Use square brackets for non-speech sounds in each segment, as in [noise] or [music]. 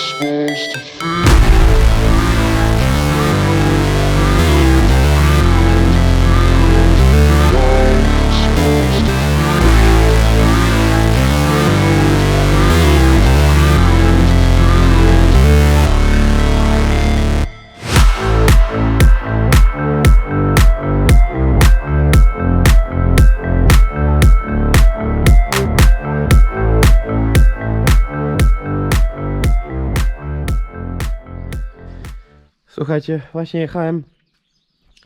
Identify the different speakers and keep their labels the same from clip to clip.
Speaker 1: supposed to feel?
Speaker 2: Słuchajcie, właśnie jechałem,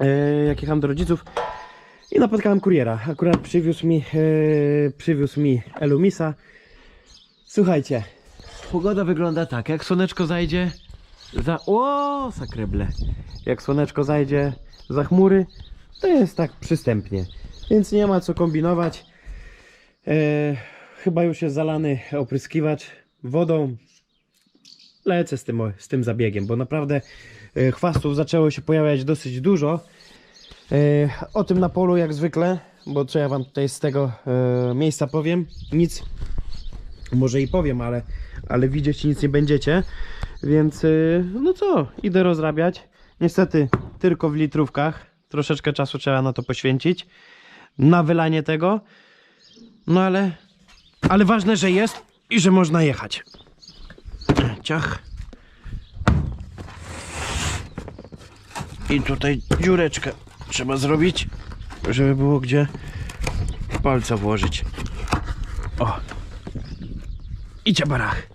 Speaker 2: e, jak jechałem do rodziców i napotkałem kuriera. Akurat przywiózł mi, e, przywiózł mi Elumisa. Słuchajcie, pogoda wygląda tak, jak słoneczko zajdzie za... O, sakreble. Jak słoneczko zajdzie za chmury, to jest tak przystępnie. Więc nie ma co kombinować. E, chyba już jest zalany opryskiwacz wodą. Lecę z tym, z tym zabiegiem, bo naprawdę chwastów zaczęło się pojawiać dosyć dużo. E, O tym na polu jak zwykle, bo co ja wam tutaj z tego e, miejsca powiem, nic, może i powiem, ale, ale widzieć nic nie będziecie, więc e, no co, idę rozrabiać. Niestety tylko w litrówkach, troszeczkę czasu trzeba na to poświęcić, na wylanie tego, no ale, ale ważne, że jest i że można jechać. Ciach. I tutaj dziureczkę trzeba zrobić, żeby było gdzie palca włożyć. O. I ciabarach.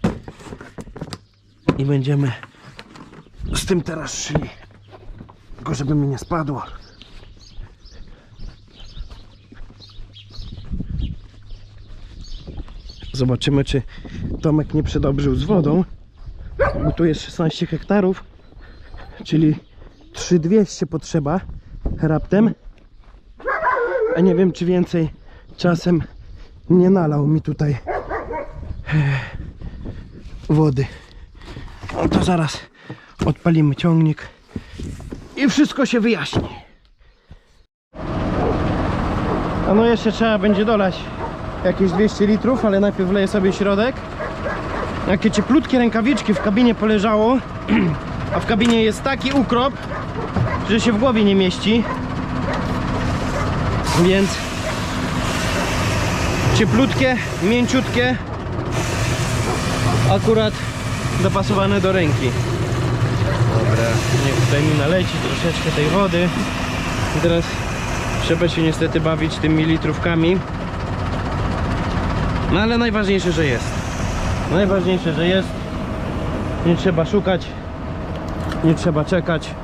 Speaker 2: I będziemy z tym teraz szli. Tylko żeby mi nie spadło. Zobaczymy, czy Tomek nie przedobrzył z wodą. Bo tu jest 16 hektarów, czyli 3200 potrzeba raptem. A nie wiem, czy więcej czasem nie nalał mi tutaj eh, wody. No to zaraz odpalimy ciągnik i wszystko się wyjaśni. A no jeszcze trzeba będzie dolać jakieś 200 litrów, ale najpierw wleję sobie środek. Jakie cieplutkie rękawiczki w kabinie poleżało, [clears throat] a w kabinie jest taki ukrop, że się w głowie nie mieści. Więc cieplutkie, mięciutkie, akurat dopasowane do ręki. Dobra, niech tutaj mi naleci troszeczkę tej wody. I teraz trzeba się niestety bawić tymi litrówkami. No ale najważniejsze, że jest. Najważniejsze, że jest. Nie trzeba szukać. Nie trzeba czekać.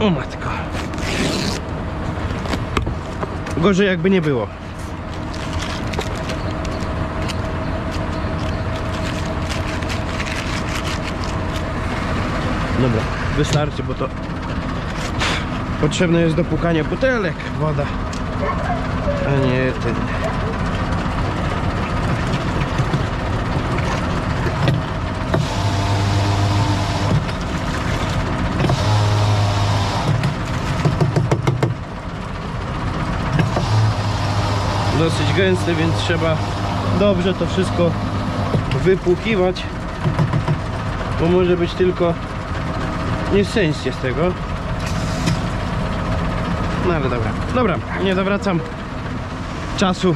Speaker 2: O matko. Gorzej jakby nie było. Dobra, wystarczy, bo to potrzebne jest do pukania butelek woda, a nie ten. Dosyć gęsty, więc trzeba dobrze to wszystko wypłukiwać, bo może być tylko nieszczęście z tego. No ale dobra, dobra, nie zawracam czasu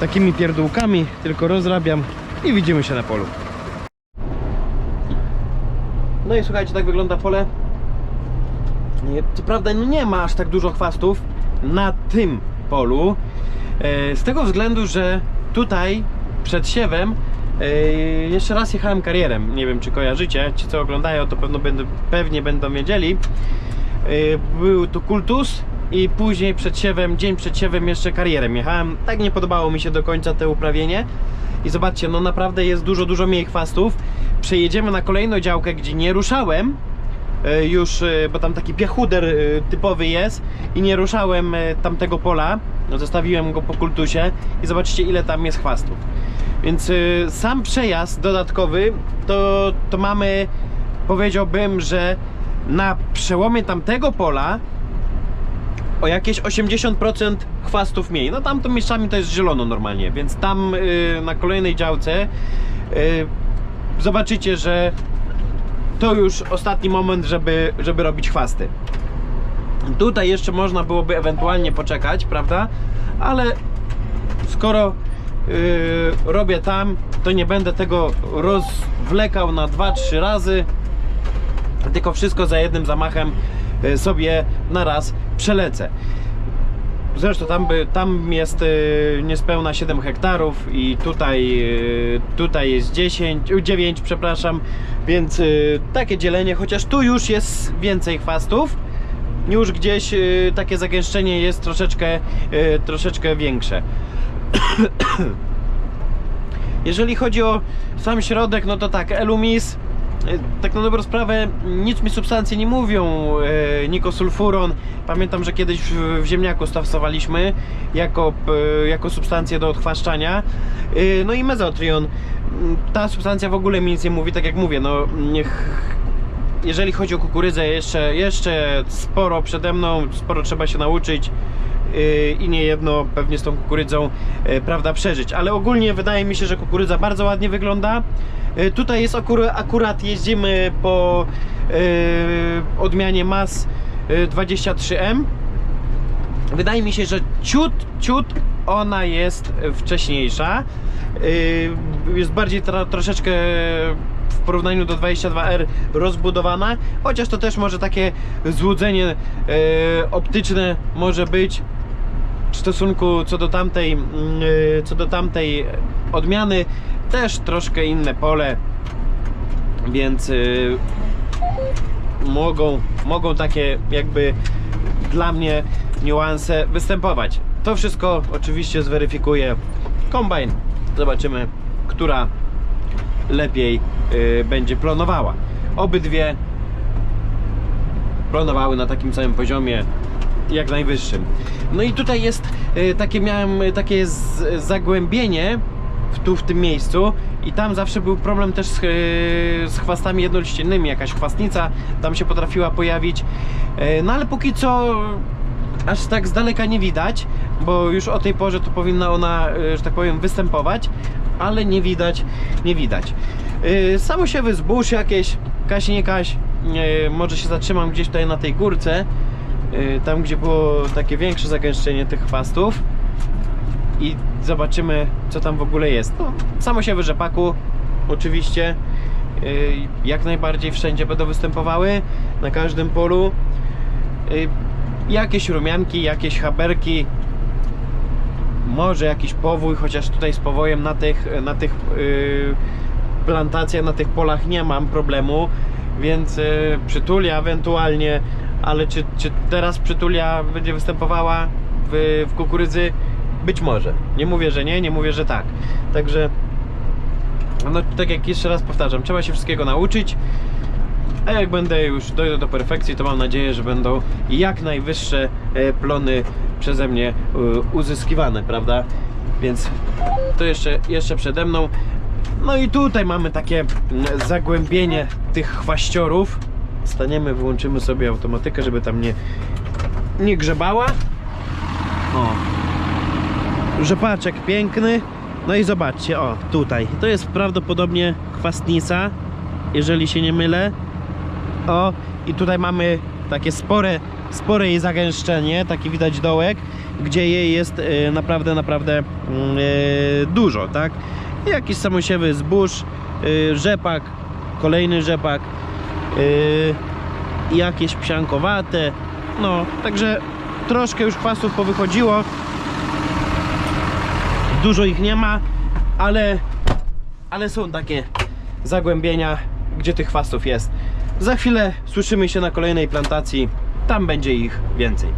Speaker 2: takimi pierdółkami, tylko rozrabiam i widzimy się na polu. No i słuchajcie, tak wygląda pole. Nie, Co prawda nie ma aż tak dużo chwastów na tym polu. E, Z tego względu, że tutaj przed siewem e, jeszcze raz jechałem karierem. Nie wiem czy kojarzycie. Ci co oglądają to pewno będą, pewnie będą wiedzieli. E, Był tu kultus i później przed siewem, dzień przed siewem jeszcze karierem jechałem. Tak nie podobało mi się do końca to uprawienie. I zobaczcie, no naprawdę jest dużo, dużo mniej chwastów. Przejedziemy na kolejną działkę, gdzie nie ruszałem już, e, bo tam taki piechuder e, typowy jest i nie ruszałem e, tamtego pola, zostawiłem go po kultusie i zobaczcie ile tam jest chwastów. Więc e, sam przejazd dodatkowy to, to mamy, powiedziałbym, że na przełomie tamtego pola o jakieś 80% chwastów mniej. No tam to miejscami to jest zielono normalnie, więc tam y, na kolejnej działce y, zobaczycie, że to już ostatni moment, żeby, żeby robić chwasty. Tutaj jeszcze można byłoby ewentualnie poczekać, prawda? Ale skoro yy, robię tam, to nie będę tego rozwlekał na 2-3 razy, tylko wszystko za jednym zamachem yy, sobie na raz przelecę. Zresztą tam, tam jest yy, niespełna 7 hektarów i tutaj, yy, tutaj jest 10, yy, 9, przepraszam, więc yy, takie dzielenie, chociaż tu już jest więcej chwastów, już gdzieś takie zagęszczenie jest troszeczkę, troszeczkę większe. [coughs] Jeżeli chodzi o sam środek, no to tak, Elumis, tak na dobrą sprawę, nic mi substancje nie mówią. E, Nikosulfuron, pamiętam, że kiedyś w, ziemniaku stosowaliśmy jako, e, jako substancję do odchwaszczania. E, No i mezotrion. Ta substancja w ogóle mi nic nie mówi, tak jak mówię, no niech jeżeli chodzi o kukurydzę, jeszcze, jeszcze sporo przede mną, sporo trzeba się nauczyć i nie jedno pewnie z tą kukurydzą prawda przeżyć, ale ogólnie wydaje mi się, że kukurydza bardzo ładnie wygląda. Yy, Tutaj jest akurat, akurat jeździmy po yy, odmianie MAS yy, 23M. Wydaje mi się, że ciut, ciut ona jest wcześniejsza. Yy, Jest bardziej tro, troszeczkę w porównaniu do 22R rozbudowana, chociaż to też może takie złudzenie yy, optyczne może być w stosunku co do tamtej yy, co do tamtej odmiany też troszkę inne pole więc yy, mogą, mogą takie jakby dla mnie niuanse występować. To wszystko oczywiście zweryfikuje kombajn. Zobaczymy, która lepiej y, będzie plonowała. Obydwie plonowały na takim samym poziomie jak najwyższym. No i tutaj jest y, takie miałem y, takie z, zagłębienie w, tu w tym miejscu i tam zawsze był problem też z, y, z chwastami jednoliściennymi, jakaś chwastnica tam się potrafiła pojawić. Y, no ale póki co aż tak z daleka nie widać, bo już o tej porze to powinna ona, y, że tak powiem, występować, ale nie widać, nie widać. Samosiewy zbóż jakieś, kaś nie kaś, może się zatrzymam gdzieś tutaj na tej górce, tam gdzie było takie większe zagęszczenie tych chwastów i zobaczymy co tam w ogóle jest. No, samosiewy rzepaku oczywiście yy, jak najbardziej wszędzie będą występowały, na każdym polu. Yy, jakieś rumianki, jakieś haberki, może jakiś powój, chociaż tutaj z powojem na tych, na tych yy, plantacjach, na tych polach nie mam problemu, więc przytulia ewentualnie, ale czy, czy teraz przytulia będzie występowała w, w kukurydzy? Być może. Nie mówię, że nie, nie mówię, że tak. Także no tak jak jeszcze raz powtarzam, trzeba się wszystkiego nauczyć. A jak będę już dojdę do perfekcji, to mam nadzieję, że będą jak najwyższe e, plony przeze mnie e, uzyskiwane, prawda? Więc to jeszcze, jeszcze przede mną. No i tutaj mamy takie zagłębienie tych chwaściorów. Staniemy, wyłączymy sobie automatykę, żeby tam nie, nie grzebała. O. Rzepaczek piękny. No i zobaczcie, o, tutaj. To jest prawdopodobnie chwastnica, jeżeli się nie mylę. O, i tutaj mamy takie spore, spore jej zagęszczenie, taki widać dołek, gdzie jej jest e, naprawdę, naprawdę mm, e, dużo, tak? Jakiś samosiewy zbóż, e, rzepak, kolejny rzepak, e, jakieś psiankowate, no, także troszkę już kwasów powychodziło, dużo ich nie ma, ale, ale są takie zagłębienia, gdzie tych chwastów jest. Za chwilę słyszymy się na kolejnej plantacji, tam będzie ich więcej.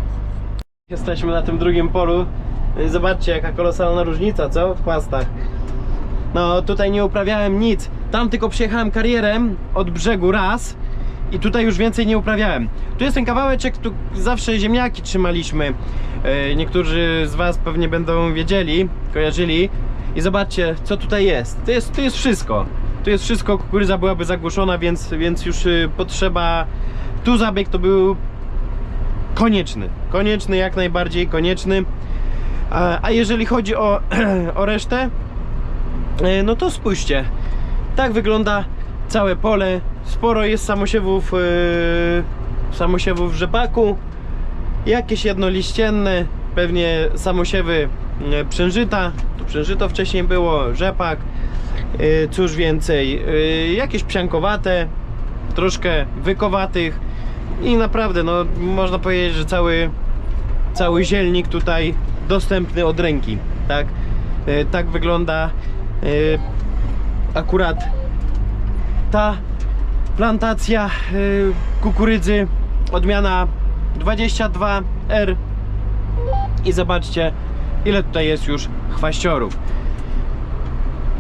Speaker 2: Jesteśmy na tym drugim polu. Zobaczcie jaka kolosalna różnica, co? W chwastach. No tutaj nie uprawiałem nic. Tam tylko przyjechałem karierem od brzegu raz i tutaj już więcej nie uprawiałem. Tu jest ten kawałeczek, tu zawsze ziemniaki trzymaliśmy. E, Niektórzy z Was pewnie będą wiedzieli, kojarzyli. I zobaczcie, co tutaj jest. To jest, to jest wszystko. Tu jest wszystko, kukurydza byłaby zagłuszona, więc, więc już y, potrzeba... Tu zabieg to był konieczny. Konieczny, jak najbardziej konieczny. A, a jeżeli chodzi o, [clears throat] o resztę, e, no to spójrzcie. Tak wygląda całe pole. Sporo jest samosiewów, yy, samosiewów rzepaku. Jakieś jednoliścienne, pewnie samosiewy yy, przężyta. Tu przężyto wcześniej było, rzepak. Yy, cóż więcej, yy, jakieś psiankowate, troszkę wykowatych. I naprawdę, no można powiedzieć, że cały, cały zielnik tutaj dostępny od ręki, tak? Yy, tak wygląda yy, akurat ta plantacja y, kukurydzy odmiana 22R i zobaczcie ile tutaj jest już chwaściorów.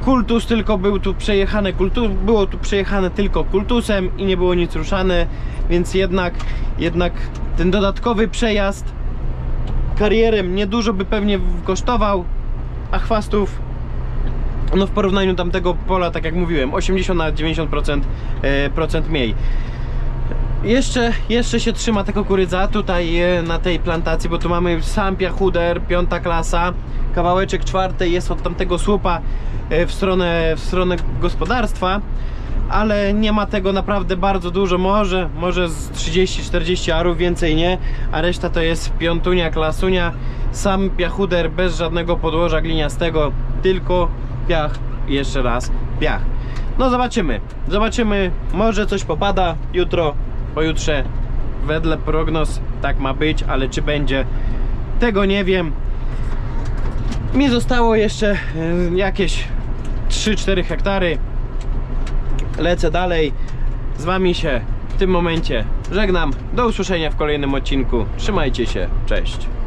Speaker 2: Kultus tylko był tu przejechane kultu, było tu przejechane tylko kultusem i nie było nic ruszane więc jednak jednak ten dodatkowy przejazd karierem niedużo by pewnie kosztował a chwastów no w porównaniu tamtego pola, tak jak mówiłem, 80 na 90% e, procent mniej. Jeszcze, jeszcze się trzyma ta kukurydza tutaj e, na tej plantacji, bo tu mamy sam piachuder, piąta klasa, kawałeczek czwarty jest od tamtego słupa e, w stronę, w stronę gospodarstwa, ale nie ma tego naprawdę bardzo dużo, może, może z 30-40 arów, więcej nie, a reszta to jest piątunia, klasunia, sam piachuder bez żadnego podłoża gliniastego, tylko piach i jeszcze raz piach. No zobaczymy, zobaczymy, może coś popada jutro, pojutrze, wedle prognoz tak ma być, ale czy będzie, tego nie wiem. Mi zostało jeszcze e, jakieś 3-4 hektary. Lecę dalej. Z wami się w tym momencie żegnam. Do usłyszenia w kolejnym odcinku. Trzymajcie się. Cześć.